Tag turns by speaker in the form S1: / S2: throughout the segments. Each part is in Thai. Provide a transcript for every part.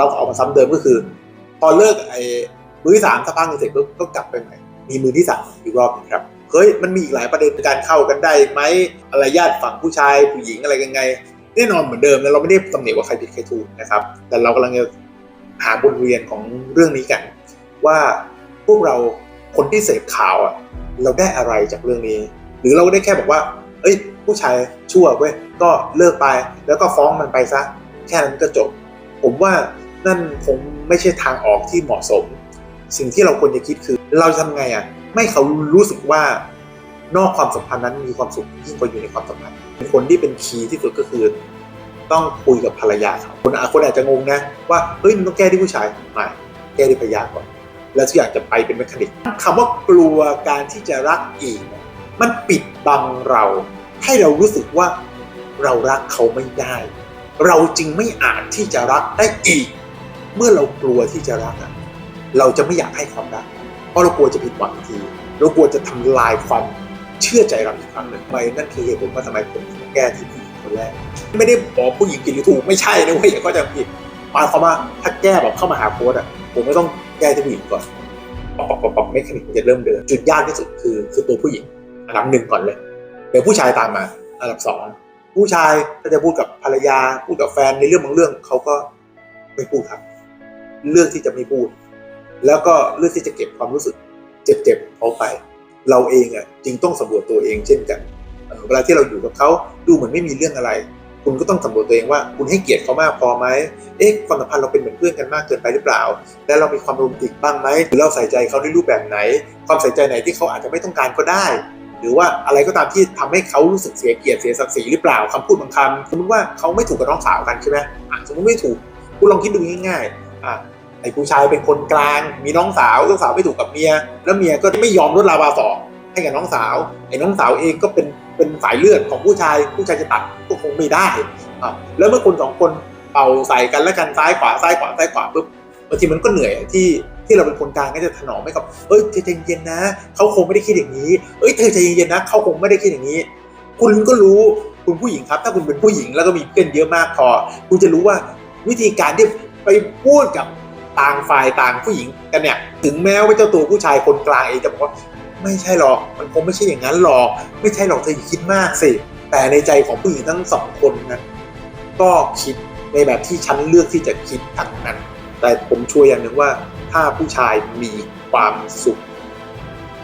S1: เราก็ออกมาซ้ำเดิมก็คือ พอเลิกไอ้มือที่สามสักพักหนึ่งเสร็จปุ๊บก็กลับไปใหม่มีมือที่สามอีกรอบหนึงครับเฮ้ยมันมีอีกหลายประเด็นการเข้ากันได้ไหมอะไรญาติฝั่งผู้ชายผู้หญิงอะไรยังไงแน่นอนเหมือนเดิมแล้วเราไม่ได้ตำหนิว่าใครผิดใครถูกนะครับ แต่เรากำลังจะหาบทเรียนของเรื่องนี้กัน ว่าพวกเราคนที่เสพข่าวอะเราได้อะไรจากเรื่องนี้ หรือเราได้แค่บอกว่า เอ้ย ผู้ชายชั่วเว้ยก็เลิกไปแล้วก็ฟ้องมันไปซะ แค่นั้นก็จบ ผมว่า นั่นคงไม่ใช่ทางออกที่เหมาะสม สิ่งที่เราควรจะคิดคือ เราทำไงอะไม่เขารู้สึกว่านอกความสัมพันธ์นั้นมีความสุขยิ่งกว่าอยู่ในความสัมพันธ์เป็นคนที่เป็นคีย์ที่สุดก็คือ ต้องคุยกับภรรยาเขาคนอาคนอาจจะงงนะว่าเฮ้ยมันต้องแก้ที่ผู้ชายไม่แก้ที่ภรรยาก่อนแล้วทุกอย่างจะไปเป็นแมคานิกคำว่ากลัวการที่จะรักอีก มันปิดบังเรา ให้เรารู้สึกว่าเรารักเขาไม่ได้ เราจึงไม่อาจที่จะรักได้อีก เมื่อเรากลัวที่จะรักอะเราจะไม่อยากให้ความรัก เพราะเรากลัวจะผิดหวังที เรากลัวจะทำลายความเชื่อใจเราอีกครั้งหนึ่งไปนั่นคือเหตุผลว่าทำไมผมแก้ที่ผู้หญิงคนแรก ไม่ได้บอกผู้หญิงผิดหรือถูกไม่ใช่นะเว้ยอย่าก็จะผิดหมายความว่าถ้าแก้แบบเข้ามาหาโค้ดอะผมไม่ต้องแก้ที่ผู้หญิงก่อนปอกปอกปอกไม่คนิกมันจะเริ่มเดินจุดยากที่สุดคือคือตัวผู้หญิงอันดับหนึ่งก่อนเลยเดี๋ยวผู้ชายตามมาอันดับสองผู้ชายถ้าจะพูดกับภรรยาพูดกับแฟนในเรื่องบางเรื่องเขาก็ไม่พูดครับ เลือกที่จะไม่พูด แล้วก็เลือกที่จะเก็บความรู้สึกเจ็บๆเขาไป เราเองอะจึงต้องสำรวจตัวเองเช่นกันเวลาที่เราอยู่กับเขาดูเหมือนไม่มีเรื่องอะไร คุณก็ต้องสำรวจตัวเองว่า คุณให้เกียรติเขามากพอไหมเอ๊ะความสัมพันธ์เราเป็นเหมือนเพื่อนกันมากเกินไปหรือเปล่า แล้วเรามีความโรแมนติกบ้างไหมหรือเราใส่ใจเขาในรูปแบบไหน ความใส่ใจไหนที่เขาอาจจะไม่ต้องการก็ได้ หรือว่าอะไรก็ตามที่ทำให้เขารู้สึกเสียเกียรติเสียศักดิ์ศรีหรือเปล่าคำพูดบางคำสมมติว่าเขาไม่ถูกกับน้องสาวกันใช่ไหมอะสมมติไม่ถูกคุณลองคิดดูง่ายๆอะ ไอ้ผู้ชายเป็นคนกลาง มีน้องสาวน้องสาวไม่ถูกกับเมีย แล้วเมียก็ไม่ยอมลดลาวาสอกให้กับน้องสาว ไอ้น้องสาวเองก็เป็นเป็นสายเลือดของผู้ชาย ผู้ชายจะตัดก็คงไม่ได้อะแล้วเมื่อคนสองคนเป่าใส่กันแล้วกันซ้ายขวาซ้ายขวาซ้ายขวาปุ๊บบางทีมันก็เหนื่อยที่ที่เราเป็นคนกลางก็จะถนอมให้กับเอ้ยเธอใจเย็นๆนะเขาคงไม่ได้คิดอย่างนี้ เอ้ยเธอใจเย็นๆนะเขาคงไม่ได้คิดอย่างนี้ คุณก็รู้คุณผู้หญิงครับ ถ้าคุณเป็นผู้หญิงแล้วก็มีเพื่อนเยอะมากพอ คุณจะรู้ว่าวิธีการที่ไปพูดกับ ต่างฝ่ายต่างผู้หญิงกันเนี่ยถึงแม้ว่าเจ้าตัวผู้ชายคนกลางเองจะบอกว่าไม่ใช่หรอกมันคงไม่ใช่อย่างนั้นหรอก ไม่ใช่หรอกเธอคิดมากสิ แต่ในใจของผู้หญิงทั้งสองคนนั้นก็คิดในแบบที่ฉันเลือกที่จะคิดทั้งนั้น แต่ผมช่วยอย่างหนึ่งว่าถ้าผู้ชายมีความสุข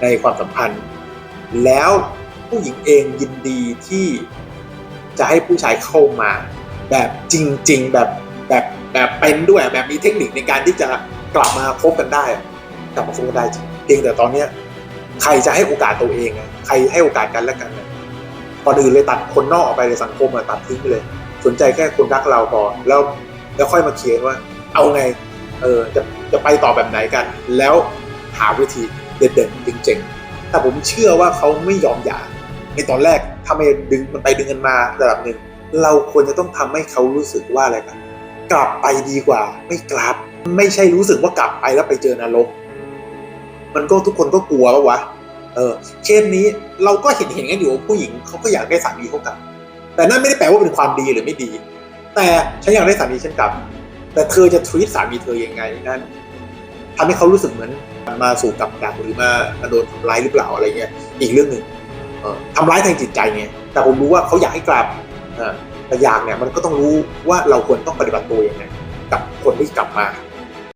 S1: ในความสัมพันธ์ แล้วผู้หญิงเองยินดีที่จะให้ผู้ชายเข้ามา แบบจริง ๆ แบบแบบ แบบเป็นด้วยแบบมีเทคนิคในการที่จะกลับมาคบกันได้กลับมาคบกันได้จริงเพียงแต่ตอนเนี้ยใครจะให้โอกาสตัวเองใครให้โอกาสกันและกันก่อนอื่นเลยตัดคนนอกออกไปในสังคมอะตัดทิ้งไปเลย สนใจแค่คนรักเราพอแล้วแล้วค่อยมาเคลียร์ว่า เอาไงเออจะจะไปต่อแบบไหนกัน แล้วหาวิธีเด็ดๆจริงๆถ้าผมเชื่อว่าเขาไม่ยอมหย่าในตอนแรกถ้าไม่ดึงมันไปดึงกันมาระดับหนึ่งเราควรจะต้องทำให้เขารู้สึกว่าอะไรกัน กลับไปดีกว่า ไม่กลับ ไม่ใช่รู้สึกว่ากลับไปแล้วไปเจอนรก มันก็ทุกคนก็กลัวปะวะเออเคสนี้เราก็เห็นเห็นกันอยู่ผู้หญิงเขาก็อยากได้สามีเขากลับ แต่นั่นไม่ได้แปลว่าเป็นความดีหรือไม่ดี แต่ฉันอยากได้สามีฉันกลับ แต่เธอจะทวีตสามีเธอยังไงนั่นทำให้เขารู้สึกเหมือนมาสู่กับดักหรือมาโดนทำร้ายหรือเปล่าอะไรเงี้ยอีกเรื่องหนึ่งเออทำร้ายทางจิตใจไงแต่ผมรู้ว่าเขาอยากให้กลับเออ แต่อยากเนี่ยมันก็ต้องรู้ว่าเราควรต้องปฏิบัติตัวยังไงกับคนที่กลับมา